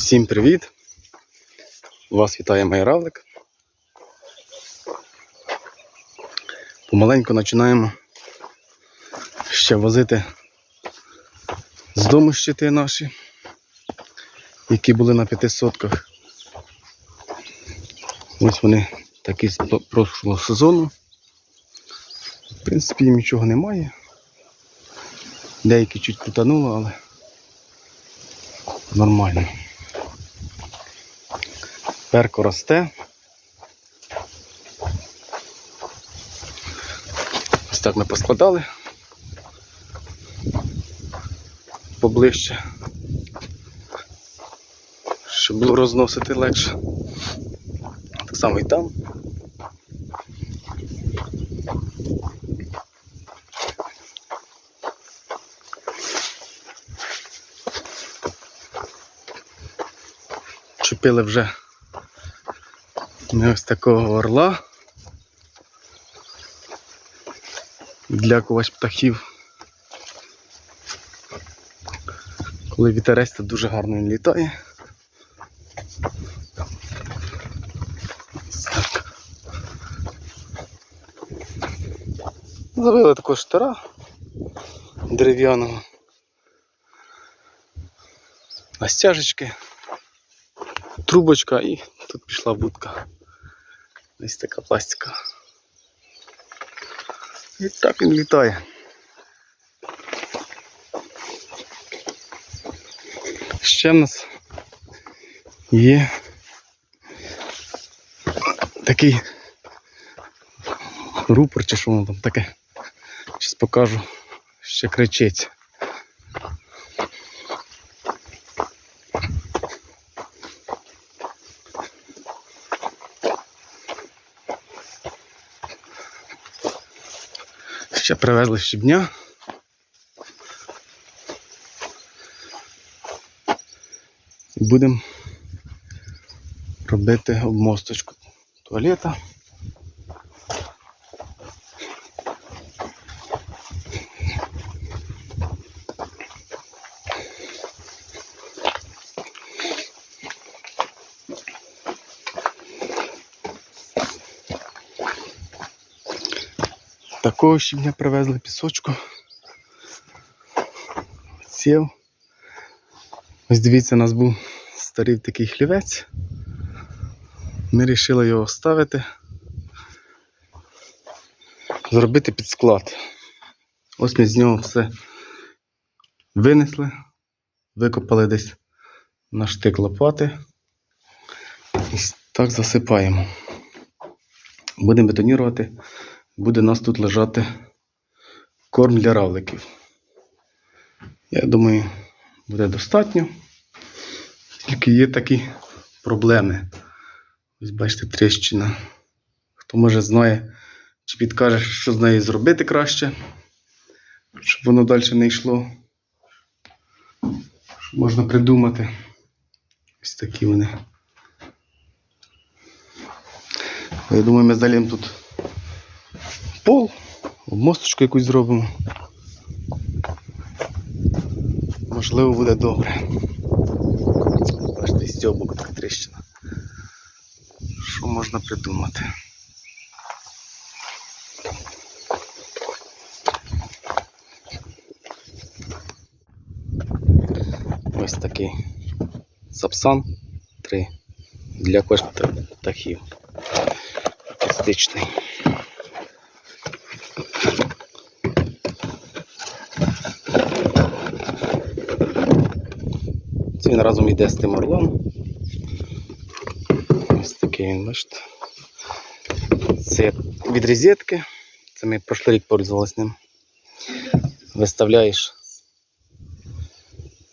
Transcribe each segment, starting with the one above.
Всім привіт! Вас вітає майравлик. Помаленьку починаємо ще возити з дому щити наші, які були на п'яти сотках. Ось вони такі з прошлого сезону. В принципі, їм нічого немає. Деякі чуть крутануло, але нормально. Перко росте. Ось так ми поскладали поближче, щоб було розносити легше. Так само і там. Чупили вже ми ось такого орла. Відлякувач птахів. Коли вітерець, то дуже гарно він літає. Так. Завели такого штора дерев'яного. На стяжечки, трубочка і тут пішла вудка. Ось така пластика. І так він літає. Ще в нас є такий рупор, чи що воно там таке. Зараз покажу, ще кричить. Ще привезли щебня. І будемо робити обмосточку туалета. Такого щебня привезли пісочку. Сів. Ось дивіться, у нас був старий такий хлівець. Ми вирішили його ставити, зробити під склад. Ось ми з нього все винесли, викопали десь на штик лопати і так засипаємо. Будемо бетонірувати, буде у нас тут лежати корм для равликів. Я думаю, буде достатньо. Тільки є такі проблеми. Ось бачите, тріщина. Хто може знає, чи підкаже, що з нею зробити краще, щоб воно далі не йшло. Що можна придумати. Ось такі вони. Я думаю, ми залім тут пол, обмосточку якусь зробимо. Можливо, буде добре. Бачите, з цього така тріщина. Що можна придумати? Ось такий сапсан 3 для кошти птахів. Акустичний. Він разом йде з тим орлом. Ось такий він, бачите. Це від розетки. Це ми прошлий рік пользувалися ним. Виставляєш,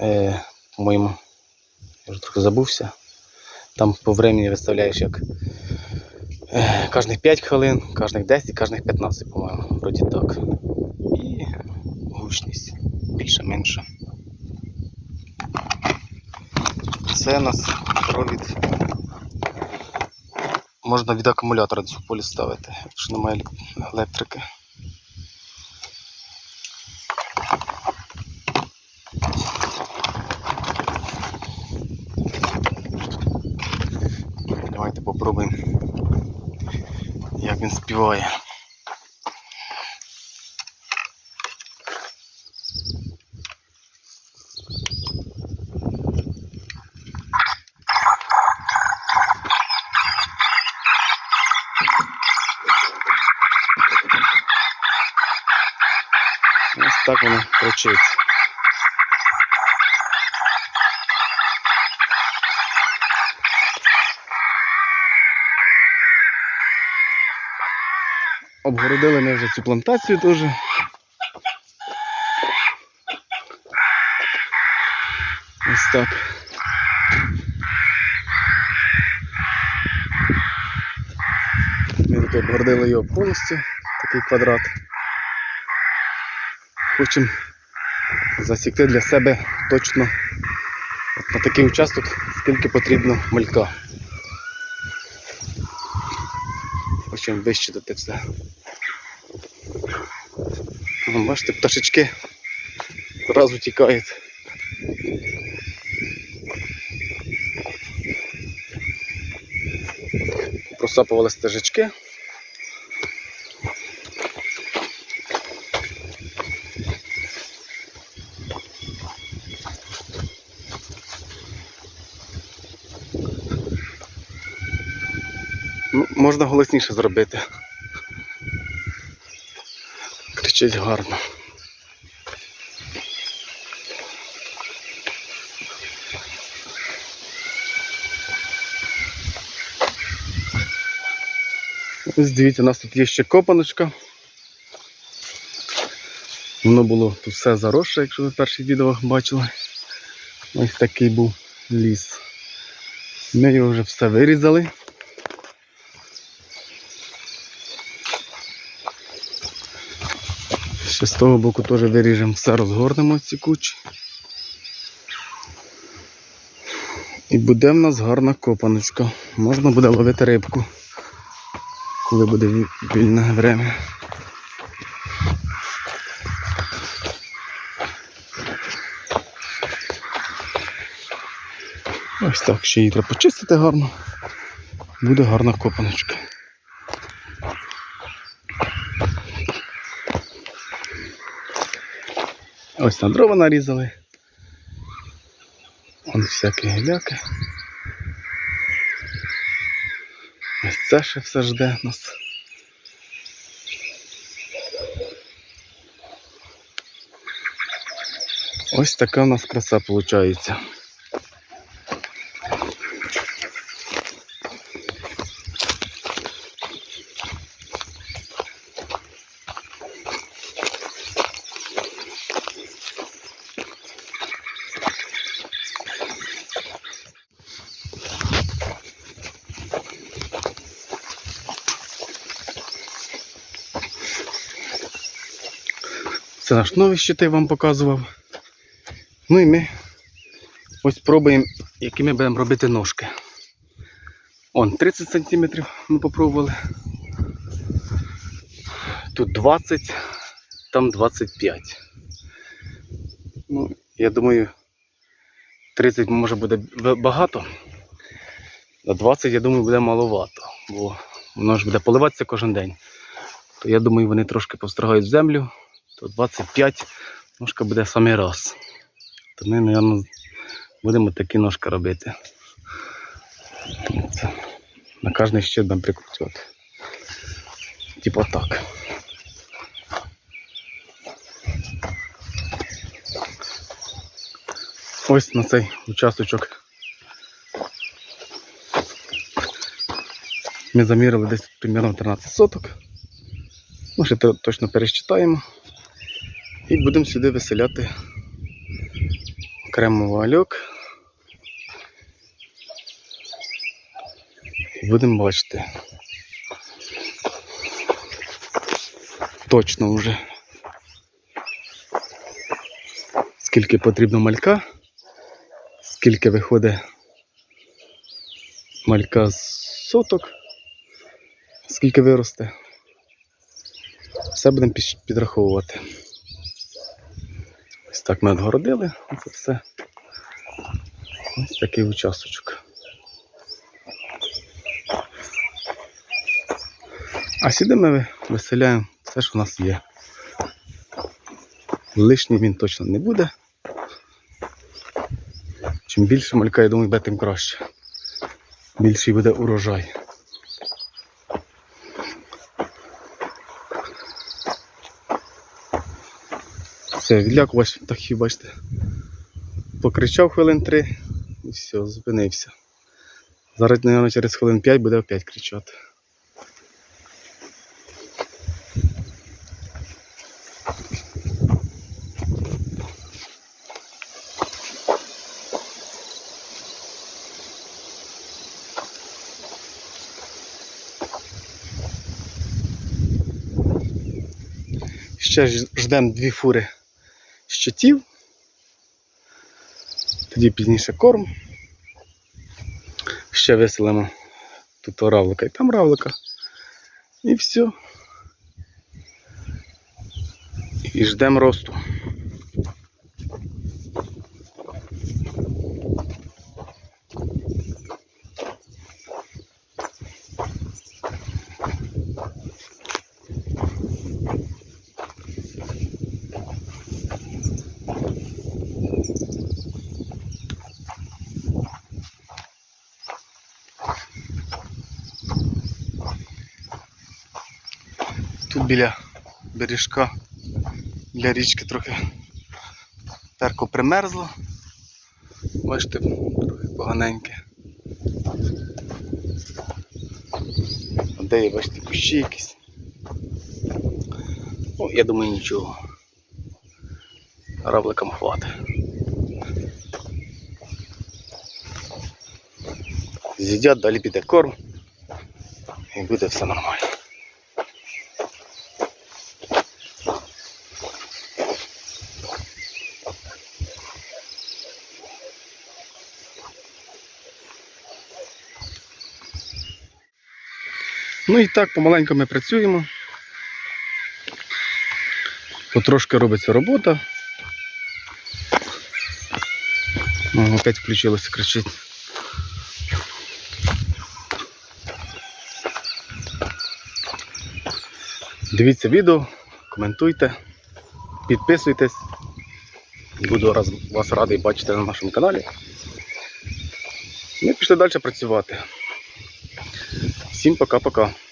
е, по-моєму, я вже трохи забувся. Там по времени виставляєш як е, кожних 5 хвилин, кожних 10, кожних 15, по-моєму, вроді так. І гучність більше-менше. Це нас провід. Можна від акумулятора цю полі ставити, якщо немає електрики. Давайте попробуємо, як він співає. Так воно кричить. Обгородили ми вже цю плантацію теж. Ось так. Ми тут обгородили його повністю, такий квадрат. Хочемо засікти для себе точно на такий участок, скільки потрібно малька. Хочемо вищитати все. Бачите, пташечки одразу тікають. Просапували стежечки. Ну, можна голосніше зробити. Кричить гарно. Ось дивіться, у нас тут є ще копаночка. Воно було тут все заросше, якщо ви в перших відео бачили. Ось такий був ліс. Ми його вже все вирізали. Ще з того боку теж виріжемо все, розгорнемо ці кучі. І буде в нас гарна копаночка. Можна буде ловити рибку, коли буде вільне время. Ось так, ще її треба почистити гарно. Буде гарна копаночка. Ось на дрова нарізали. Вон всякі гіляки. Ось це ще все жде нас. Ось така у нас краса виходить. Це наш новий щит я вам показував. Ну і ми ось пробуємо, які ми будемо робити ножки. Он 30 см ми попробували. Тут 20, там 25. Ну, я думаю, 30 може буде багато. А 20, я думаю, буде маловато, бо воно ж буде поливатися кожен день. То я думаю, вони трошки повстрагають в землю, то 25 ножка буде самий раз. То ми, мабуть, будемо такі ножки робити. На кожний щит будемо прикручувати. Типа так. Ось на цей участочок. Ми замірили десь примерно 13 соток. Ну, ще точно пересчитаємо. І будемо сюди виселяти окремо вальок. І будемо бачити. Точно вже. Скільки потрібно малька, скільки виходить малька з соток, скільки виросте. Все будемо підраховувати так ми отгородили це все. Ось такий участочок. А сюди ми виселяємо все, що в нас є. Лишнім він точно не буде. Чим більше малька, я думаю, тим краще. Більший буде урожай. Все, відлякувач птахів, бачите. Покричав хвилин три і все, зупинився. Зараз, мабуть, через хвилин 5 буде опять кричати. Ще ждемо дві фури щитів. Тоді пізніше корм. Ще виселимо тут равлика і там равлика. І все. І ждемо росту. Біля бережка, біля річки трохи терко примерзло. Бачите, трохи поганеньке. Де є, бачите, кущі якісь. Ну, я думаю, нічого. Равликам хватить. З'їдять, далі піде корм. І буде все нормально. Ну і так, помаленьку ми працюємо. Потрошки робиться робота. О, опять включилося, кричить. Дивіться відео, коментуйте, підписуйтесь. Буду вас радий бачити на нашому каналі. Ми пішли далі працювати. Всім пока-пока.